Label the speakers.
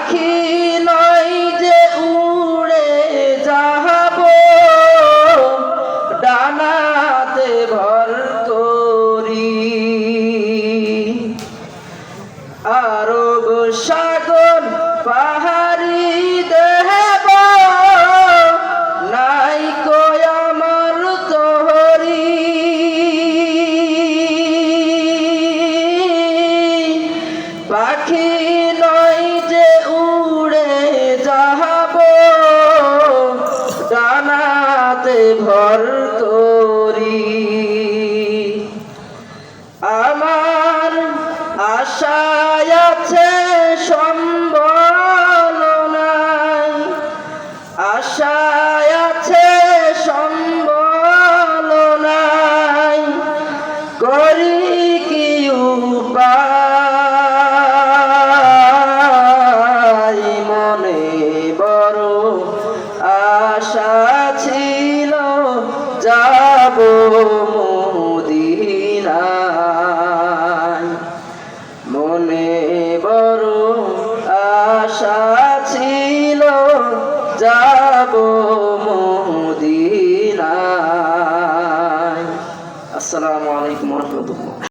Speaker 1: পাখি নয় যে উড়ে যাব। ডানাতে ভর করি আরব সাগর পাহাড়ি ঘর তরি। আমার আশায় আছে সম্বল নাই আশায় আছে সম্বল নাই করি কি উপায়? মনে বড় আশা যাব মদিনায়। মনে বড় আশা ছিল যাব মদিনায়। আসসালামু আলাইকুম রহমতুল্লাহ।